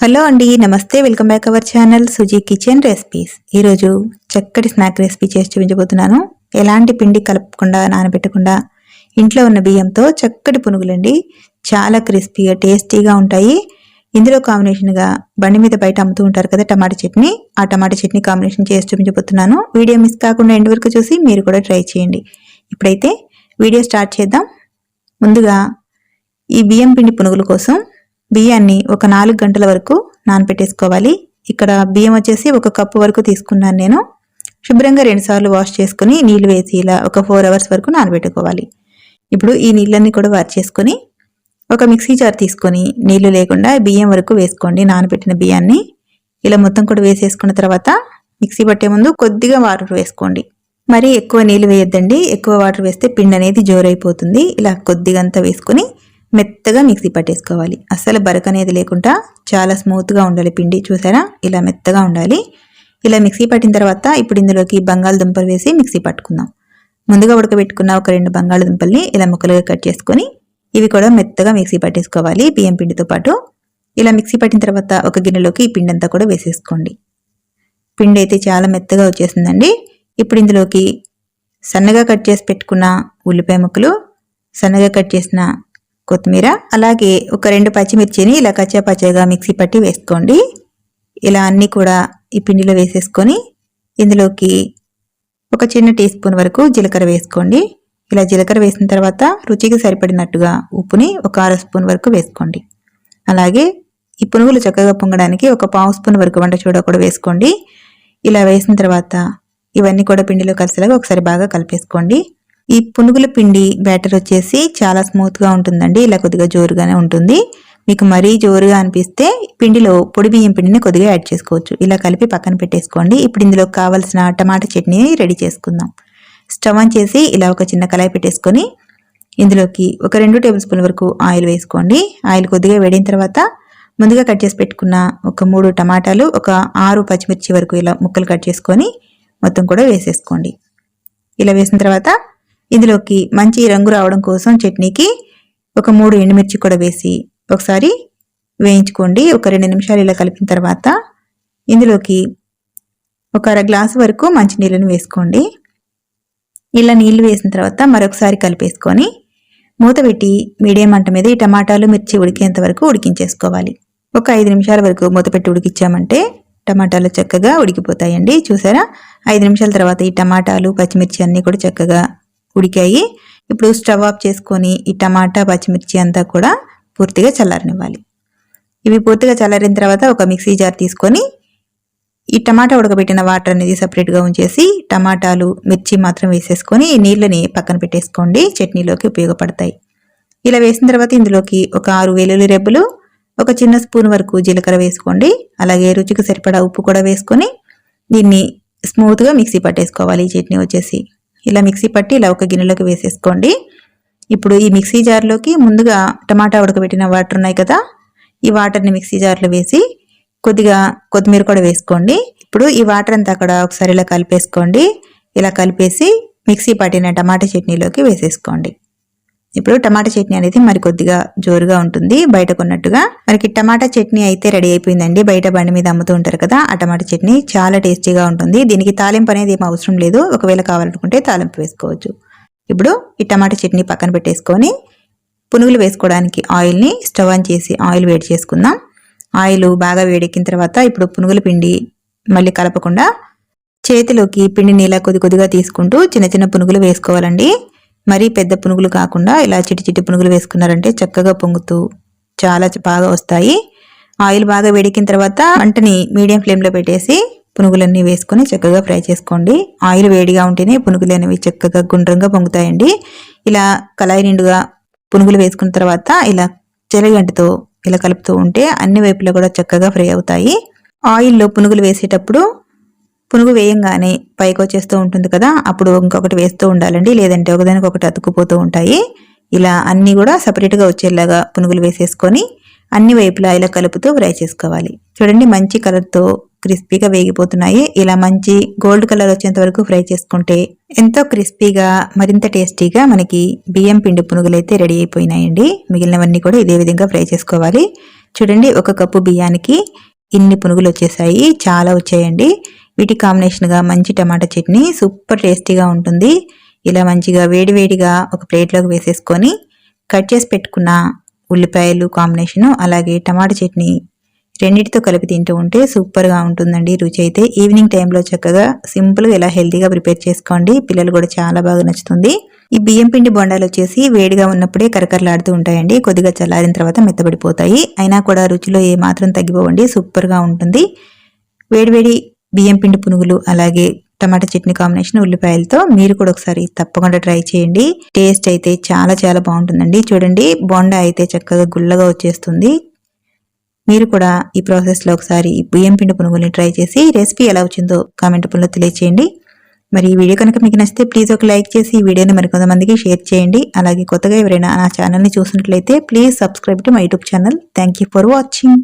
Hello అండి నమస్తే. Welcome back our channel Suji kitchen recipes. ఈరోజు చక్కటి స్నాక్ రెసిపీ చేసి చూపించబోతున్నాను. ఎలాంటి పిండి కలపకుండా నానబెట్టకుండా ఇంట్లో ఉన్న బియ్యంతో చక్కటి పునుగులండి. చాలా క్రిస్పీగా టేస్టీగా ఉంటాయి. ఇందులో కాంబినేషన్గా బండి మీద బయట అమ్ముతూ ఉంటారు కదా టమాటా చట్నీ. ఆ టమాటా చట్నీ కాంబినేషన్ చేసి చూపించబోతున్నాను. వీడియో మిస్ కాకుండా ఎండ్ వరకు చూసి మీరు కూడా ట్రై చేయండి. ఇప్పుడైతే వీడియో స్టార్ట్ చేద్దాం. ముందుగా ఈ బియ్యం పిండి పునుగుల కోసం బియ్యాన్ని ఒక నాలుగు గంటల వరకు నానపెట్టేసుకోవాలి. ఇక్కడ బియ్యం వచ్చేసి ఒక కప్పు వరకు తీసుకున్నాను నేను. శుభ్రంగా రెండుసార్లు వాష్ చేసుకుని నీళ్ళు వేసి ఇలా ఒక ఫోర్ అవర్స్ వరకు నానబెట్టుకోవాలి. ఇప్పుడు ఈ నీళ్ళన్నీ కూడా వాష్ చేసుకొని ఒక మిక్సీ జార్ తీసుకొని నీళ్ళు లేకుండా బియ్యం వరకు వేసుకోండి నానబెట్టిన బియ్యాన్ని. ఇలా మొత్తం కూడా వేసేసుకున్న తర్వాత మిక్సీ పట్టే ముందు కొద్దిగా వాటర్ వేసుకోండి. మరీ ఎక్కువ నీళ్ళు వేయొద్దండి. ఎక్కువ వాటర్ వేస్తే పిండి అనేది జోరైపోతుంది. ఇలా కొద్దిగా అంతా వేసుకొని మెత్తగా మిక్సీ పట్టేసుకోవాలి. అస్సలు బరక అనేది లేకుండా చాలా స్మూత్గా ఉండాలి పిండి. చూసారా? ఇలా మెత్తగా ఉండాలి. ఇలా మిక్సీ పట్టిన తర్వాత ఇప్పుడు ఇందులోకి బంగాళదుంపలు వేసి మిక్సీ పట్టుకుందాం. ముందుగా ఉడకబెట్టుకున్న ఒక రెండు బంగాళదుంపల్ని ఇలా ముక్కలుగా కట్ చేసుకొని ఇవి కూడా మెత్తగా మిక్సీ పట్టేసుకోవాలి బియ్యం పిండితో పాటు. ఇలా మిక్సీ పట్టిన తర్వాత ఒక గిన్నెలోకి ఈ పిండి అంతా కూడా వేసేసుకోండి. పిండి అయితే చాలా మెత్తగా వచ్చేసిందండి. ఇప్పుడు ఇందులోకి సన్నగా కట్ చేసి పెట్టుకున్న ఉల్లిపాయ ముక్కలు సన్నగా కట్ చేసిన కొత్తిమీర అలాగే ఒక రెండు పచ్చిమిర్చిని ఇలా కచ్చా పచ్చగా మిక్సీ పట్టి వేసుకోండి. ఇలా అన్నీ కూడా ఈ పిండిలో వేసేసుకొని ఇందులోకి ఒక చిన్న టీ స్పూన్ వరకు జీలకర్ర వేసుకోండి. ఇలా జీలకర్ర వేసిన తర్వాత రుచికి సరిపడినట్టుగా ఉప్పుని ఒక అర స్పూన్ వరకు వేసుకోండి. అలాగే ఈ పునుగులు చక్కగా పొంగడానికి ఒక పావు స్పూన్ వరకు వంట చూడ కూడా వేసుకోండి. ఇలా వేసిన తర్వాత ఇవన్నీ కూడా పిండిలో కలిసేలాగా ఒకసారి బాగా కలిపేసుకోండి. ఈ పునుగుల పిండి బ్యాటర్ వచ్చేసి చాలా స్మూత్గా ఉంటుందండి. ఇలా కొద్దిగా జోరుగానే ఉంటుంది. మీకు మరీ జోరుగా అనిపిస్తే పిండిలో పొడి బియ్యం పిండిని కొద్దిగా యాడ్ చేసుకోవచ్చు. ఇలా కలిపి పక్కన పెట్టేసుకోండి. ఇప్పుడు ఇందులో కావాల్సిన టమాటా చట్నీ రెడీ చేసుకుందాం. స్టవ్ ఆన్ చేసి ఇలా ఒక చిన్న కళాయి పెట్టేసుకొని ఇందులోకి ఒక రెండు టేబుల్ స్పూన్ వరకు ఆయిల్ వేసుకోండి. ఆయిల్ కొద్దిగా వేడిన తర్వాత ముందుగా కట్ చేసి పెట్టుకున్న ఒక మూడు టమాటాలు ఒక ఆరు పచ్చిమిర్చి వరకు ఇలా ముక్కలు కట్ చేసుకొని మొత్తం కూడా వేసేసుకోండి. ఇలా వేసిన తర్వాత ఇందులోకి మంచి రంగు రావడం కోసం చట్నీకి ఒక మూడు ఎండుమిర్చి కూడా వేసి ఒకసారి వేయించుకోండి. ఒక రెండు నిమిషాలు ఇలా కలిపిన తర్వాత ఇందులోకి ఒక అర గ్లాసు వరకు మంచినీళ్ళని వేసుకోండి. ఇలా నీళ్ళు వేసిన తర్వాత మరొకసారి కలిపేసుకొని మూత పెట్టి మీడియం మంట మీద ఈ టమాటాలు మిర్చి ఉడికేంత వరకు ఉడికించేసుకోవాలి. ఒక ఐదు నిమిషాల వరకు మూత పెట్టి ఉడికించామంటే టమాటాలు చక్కగా ఉడికిపోతాయండి. చూసారా? ఐదు నిమిషాల తర్వాత ఈ టమాటాలు పచ్చిమిర్చి అన్నీ కూడా చక్కగా ఉడికాయి. ఇప్పుడు స్టవ్ ఆఫ్ చేసుకొని ఈ టమాటా పచ్చిమిర్చి అంతా కూడా పూర్తిగా చల్లారనివ్వాలి. ఇవి పూర్తిగా చల్లారిన తర్వాత ఒక మిక్సీ జార్ తీసుకొని ఈ టమాటా ఉడకబెట్టిన వాటర్ అనేది సపరేట్గా ఉంచేసి టమాటాలు మిర్చి మాత్రం వేసేసుకొని నీళ్ళని పక్కన పెట్టేసుకోండి. చట్నీలోకి ఉపయోగపడతాయి. ఇలా వేసిన తర్వాత ఇందులోకి ఒక ఆరు వెల్లుల్లి రెబ్బలు ఒక చిన్న స్పూన్ వరకు జీలకర్ర వేసుకోండి. అలాగే రుచికి సరిపడా ఉప్పు కూడా వేసుకొని దీన్ని స్మూత్గా మిక్సీ పట్టేసుకోవాలి ఈ చట్నీ వచ్చేసి. ఇలా మిక్సీ పట్టి ఇలా ఒక గిన్నెలోకి వేసేసుకోండి. ఇప్పుడు ఈ మిక్సీ జార్లోకి ముందుగా టమాటా ఉడకబెట్టిన వాటర్ ఉన్నాయి కదా ఈ వాటర్ని మిక్సీ జార్లో వేసి కొద్దిగా కొత్తిమీర కూడా వేసుకోండి. ఇప్పుడు ఈ వాటర్ అంతా అక్కడ ఒకసారి ఇలా కలిపేసుకోండి. ఇలా కలిపేసి మిక్సీ పట్టిన టమాటా చట్నీలోకి వేసేసుకోండి. ఇప్పుడు టమాటా చట్నీ అనేది మరి కొద్దిగా జోరుగా ఉంటుంది. బయట కొన్నట్టుగా మనకి టమాటా చట్నీ అయితే రెడీ అయిపోయిందండి. బయట బండి మీద అమ్ముతూ ఉంటారు కదా ఆ టమాటా చట్నీ చాలా టేస్టీగా ఉంటుంది. దీనికి తాలింపు అనేది ఏం అవసరం లేదు. ఒకవేళ కావాలనుకుంటే తాలింపు వేసుకోవచ్చు. ఇప్పుడు ఈ టమాటా చట్నీ పక్కన పెట్టేసుకొని పునుగులు వేసుకోవడానికి ఆయిల్ని స్టవ్ ఆన్ చేసి ఆయిల్ వేడి చేసుకుందాం. ఆయిల్ బాగా వేడెక్కిన తర్వాత ఇప్పుడు పునుగుల పిండి మళ్ళీ కలపకుండా చేతిలోకి పిండిని ఇలా కొద్ది కొద్దిగా తీసుకుంటూ చిన్న చిన్న పునుగులు వేసుకోవాలండి. మరీ పెద్ద పునుగులు కాకుండా ఇలా చిటి చిటి పునుగులు వేసుకున్నారంటే చక్కగా పొంగుతూ చాలా బాగా వస్తాయి. ఆయిల్ బాగా వేడికిన తర్వాత వంటని మీడియం ఫ్లేమ్లో పెట్టేసి పునుగులన్నీ వేసుకొని చక్కగా ఫ్రై చేసుకోండి. ఆయిల్ వేడిగా ఉంటేనే పునుగులు అనేవి చక్కగా గుండ్రంగా పొంగుతాయండి. ఇలా కళాయి నిండుగా పునుగులు వేసుకున్న తర్వాత ఇలా చెలగంటితో ఇలా కలుపుతూ ఉంటే అన్ని వైపులా కూడా చక్కగా ఫ్రై అవుతాయి. ఆయిల్లో పునుగులు వేసేటప్పుడు పునుగు వేయంగానే పైకి వచ్చేస్తూ ఉంటుంది కదా అప్పుడు ఇంకొకటి వేస్తూ ఉండాలండి. లేదంటే ఒకదానికి ఒకటి అతుక్కుపోతూ ఉంటాయి. ఇలా అన్నీ కూడా సపరేట్గా వచ్చేలాగా పునుగులు వేసేసుకొని అన్ని వైపులా ఇలా కలుపుతూ ఫ్రై చేసుకోవాలి. చూడండి మంచి కలర్తో క్రిస్పీగా వేగిపోతున్నాయి. ఇలా మంచి గోల్డ్ కలర్ వచ్చేంత వరకు ఫ్రై చేసుకుంటే ఎంతో క్రిస్పీగా మరింత టేస్టీగా మనకి బియ్యం పిండి పునుగులు అయితే రెడీ అయిపోయినాయండి. మిగిలినవన్నీ కూడా ఇదే విధంగా ఫ్రై చేసుకోవాలి. చూడండి ఒక కప్పు బియ్యానికి ఇన్ని పునుగులు వచ్చేసాయి చాలా వచ్చాయండి. వీటి కాంబినేషన్గా మంచి టమాటా చట్నీ సూపర్ టేస్టీగా ఉంటుంది. ఇలా మంచిగా వేడివేడిగా ఒక ప్లేట్లోకి వేసేసుకొని కట్ చేసి పెట్టుకున్న ఉల్లిపాయలు కాంబినేషను అలాగే టమాటా చట్నీ రెండింటితో కలిపి తింటూ ఉంటే సూపర్గా ఉంటుందండి. రుచి అయితే ఈవినింగ్ టైంలో చక్కగా సింపుల్గా ఇలా హెల్తీగా ప్రిపేర్ చేసుకోండి. పిల్లలు కూడా చాలా బాగా నచ్చుతుంది. ఈ బియ్యం పిండి బొండాలు వచ్చేసి వేడిగా ఉన్నప్పుడే కరకరలాడుతూ ఉంటాయండి. కొద్దిగా చల్లారిన తర్వాత మెత్తబడిపోతాయి. అయినా కూడా రుచిలో ఏ మాత్రం తగ్గిపోవండి. సూపర్గా ఉంటుంది. వేడివేడి బియ్యం పిండి పునుగులు అలాగే టమాటా చట్నీ కాంబినేషన్ ఉల్లిపాయలతో మీరు కూడా ఒకసారి తప్పకుండా ట్రై చేయండి. టేస్ట్ అయితే చాలా చాలా బాగుంటుందండి. చూడండి బొండా అయితే చక్కగా గుల్లగా వచ్చేస్తుంది. మీరు కూడా ఈ ప్రాసెస్లో ఒకసారి బియ్యం పిండి పునుగుల్ని ట్రై చేసి రెసిపీ ఎలా వచ్చిందో కామెంట్ పనులు తెలియచేయండి. మరి ఈ వీడియో కనుక మీకు నచ్చితే ప్లీజ్ ఒక లైక్ చేసి ఈ వీడియోని మరికొంతమందికి షేర్ చేయండి. అలాగే కొత్తగా ఎవరైనా నా ఛానల్ని చూసినట్లయితే please subscribe to my YouTube channel. Thank for watching.